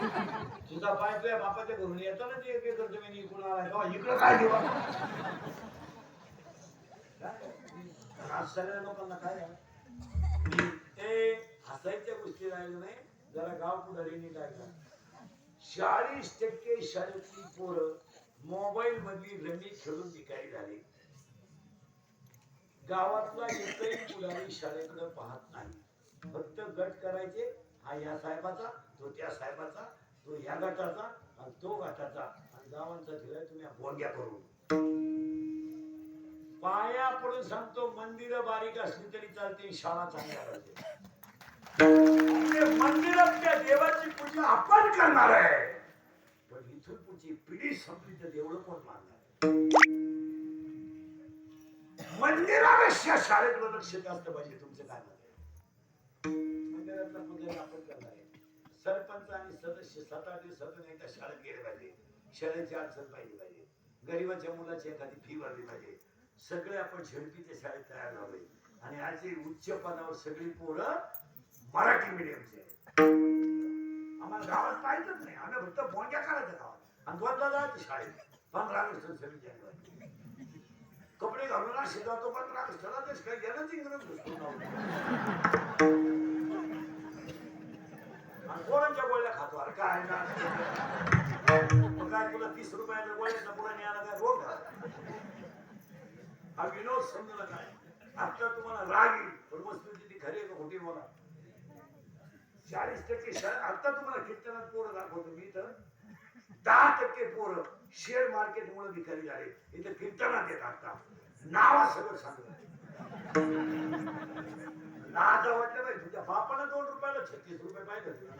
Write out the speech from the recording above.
तुझा पाय तुझ्या बापाच्या घरून येतो ना ते एक एकर जमीन इकडून आलाय इकडं काय देवा आज सगळ्या लोकांना काय ते हसायच्या गोष्टी राहिल्या नाही जरा गाव पुढारीने काय करा चाळीस टक्के शाळेतली पोरं मोबाईल मधली रमी खेळून भिकारी झाली. गावातला एकही पुढारी शाळेकडे पाहत नाही. फक्त गट करायचे हा या साहेबाचा तो त्या साहेबाचा तो या गटाचा आणि तो गटाचा. आणि गावांचा खेळ तुम्ही भोंग्या करून पाया पडून सांगतो मंदिर बारीक असली तरी चालते शाळा चांगल्या पाहिजे मंदिरात त्या देवाची पूजा आपण करणार आहे. पण इथून पुढची पिढी संपली तर देवळं कोण मानणार? मंदिरापेक्षा शाळेकडे लक्ष जास्त पाहिजे तुमचं काय मंदिरातला मुद्दा आपण करणार आहे. सरपंच आणि सदस्य सात आठ दिवसातून एकदा शाळेत गेले पाहिजे. शाळेची अडचण पाहिली पाहिजे. गरीबाच्या मुलाची एखादी फी भरली पाहिजे. सगळे आपण झेडपीच्या शाळेत तयार झालोय आणि आज उच्च पदावर सगळी पोरं मराठी मिडियमचे आम्हाला गावात पाहिजेच नाही. आम्ही फक्त बोंड्या काढायचं गावात आणि दोनदा जायचं शाळेत. पंधरा ऑगस्ट सव्वीस जानेवारी कपडे घालून असे जातो पंधरा ऑगस्टला तेच काही घेणंच इंग्रज घुसतो काय तुला तीस रुपयाच्या गोळ्याचा पुढे न्यायला काय रोग हा विनोद समजला काय आता तुम्हाला राग येईल पण वस्तूची ती खरी का खोटी बोला चाळीस टक्के आता तुम्हाला कीर्तनात पोरं दाखवतो मी तर दहा टक्के पोरं शेअर मार्केट मुळे भिकारी झाले इथं कीर्तनात येत आता नावा सगळं सांगलं लाज वाटलं पाहिजे तुझ्या बापाला दोन रुपयाला छत्तीस रुपये पाहिजे तुला